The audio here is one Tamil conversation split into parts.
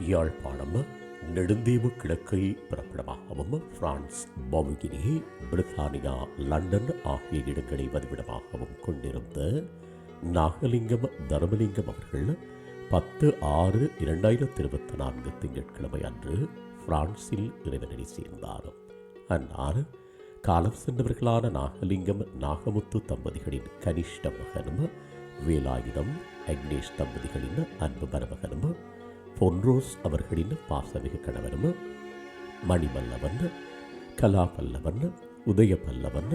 யாழ்ப்பாணம் நெடுந்தீவு கிழக்கை பிறப்பிடமாகவும் பிரான்ஸ் பவுகினி பிரித்தானியா லண்டன் ஆகிய இடங்களை வதிவிடமாகவும் கொண்டிருந்த நாகலிங்கம் தர்மலிங்கம் அவர்கள் பத்து ஆறு இரண்டாயிரத்தி இருபத்தி நான்கு திங்கட்கிழமை அன்று பிரான்சில் இறைவனடி சேர்ந்தார். அன்னார் காலம் சென்றவர்களான நாகலிங்கம் நாகமுத்து தம்பதிகளின் கனிஷ்ட மகனும் வேலாயுதம் அக்னேஷ் தம்பதிகளின் அன்பு மருமகனும் பொன்ரோஸ் அவர்களின் பாசமிகு கணவரும் மணிமல்லவன் கலாபல்லவன் உதயபல்லவன்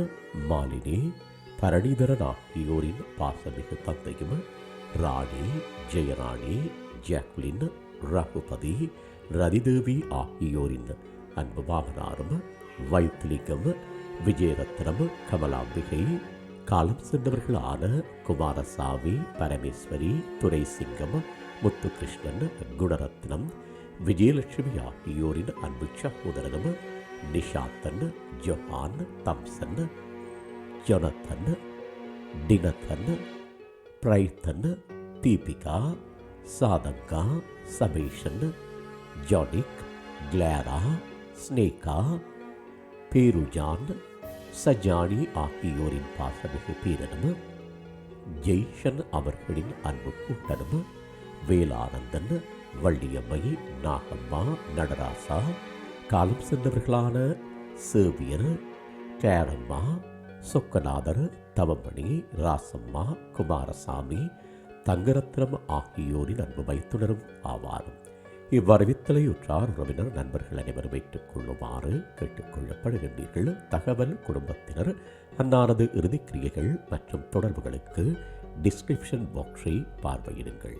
மாலினி பரணிதரன் ஆகியோரின் பாசமிகு தந்தையும் ராணி ஜெயராணி ஜாக்லின் ரகுபதி ரதிதேவி ஆகியோரின் அன்பு மாமனாரும் வைத்திலிங்கம் விஜயரத்னம் கமலாம்பிகை காலம் சென்றவர்களான குமாரசாமி பரமேஸ்வரி துரைசிங்கம் முத்துகிருஷ்ணன் குணரத்னம் விஜயலட்சுமி ஆகியோரின் அன்பு சகோதரனும் Nishathan Johan Thomson Jonathan Dinathan Braithan Deepika Sathanga Sabeshan Janik Clara Sneha Perujan Sajani ஆகியோரின் பாசமிகு பேரனும் ஜெய்ஷன் அவர்களின் அன்பு கூட்டனும் வேலானந்தன் வள்ளியம்மை நாகம்மா நடராசா காலம் சென்றவர்களான சேவியர் கேரம்மா சொக்கநாதர் தவமணி ராசம்மா குமாரசாமி தங்கரத்னம் ஆகியோரின் அன்பு வைத்துணரும் ஆவாரும் இவ்வறிவித்தலை உற்றார் உறவினர் நண்பர்கள் அனைவரும் ஏற்றுக் கொள்ளுமாறு கேட்டுக்கொள்ளப்படுகின்றீர்கள் தகவல் குடும்பத்தினர் அன்னாரது இறுதிக்கிரியைகள் மற்றும் தொடர்புகளுக்கு டிஸ்கிரிப்ஷன் பாக்ஸை பார்வையிடுங்கள்.